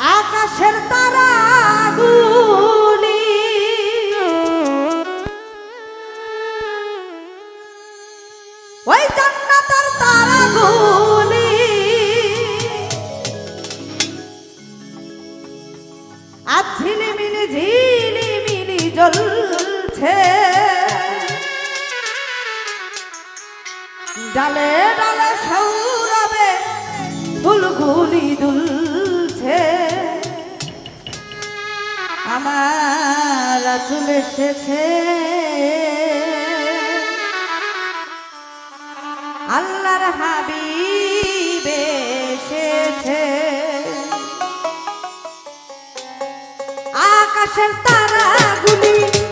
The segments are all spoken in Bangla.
আকাশের তারাগুলি ওই জান্নাতের তারাগুলি আজ ঝিলিমিলি ঝিলিমিলি জ্বলছে। ডালে ডালে সৌরবে চুল এসেছে। আল্লাহর হাবিব এসেছে। আকাশের তারাগুলি ওই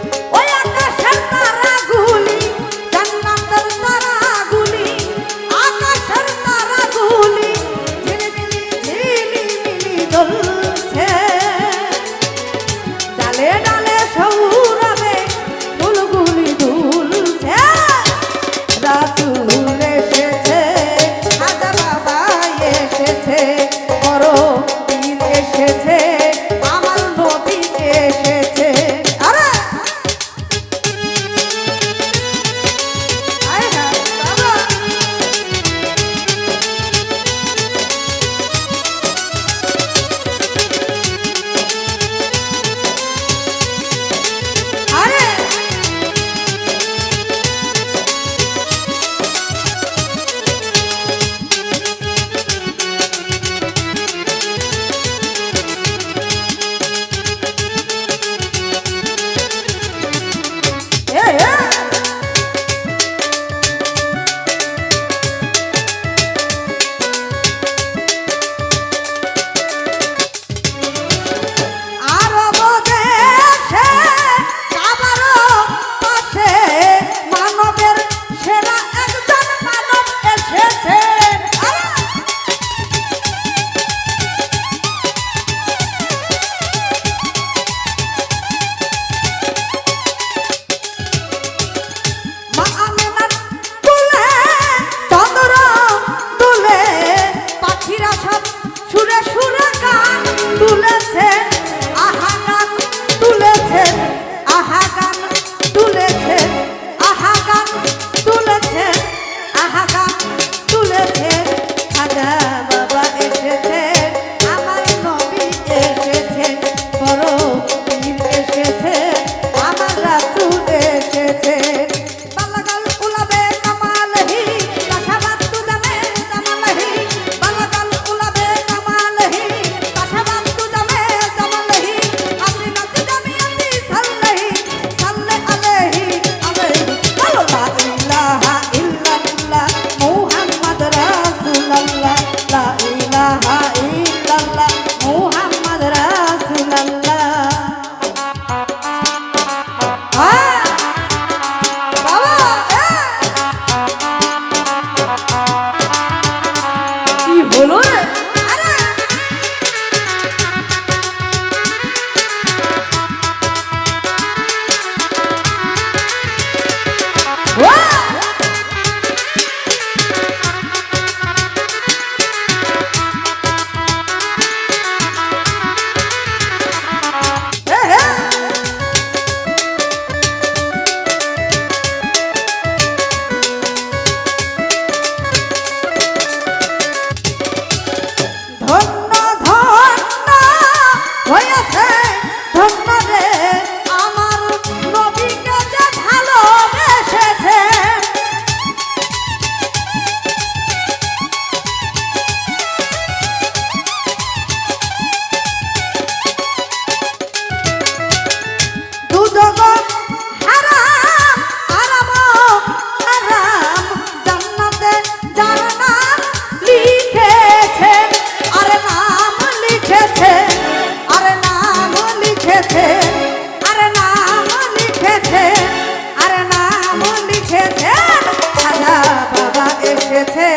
এসেছে আর নাম লিখেছে সাদা বাবা এসেছে।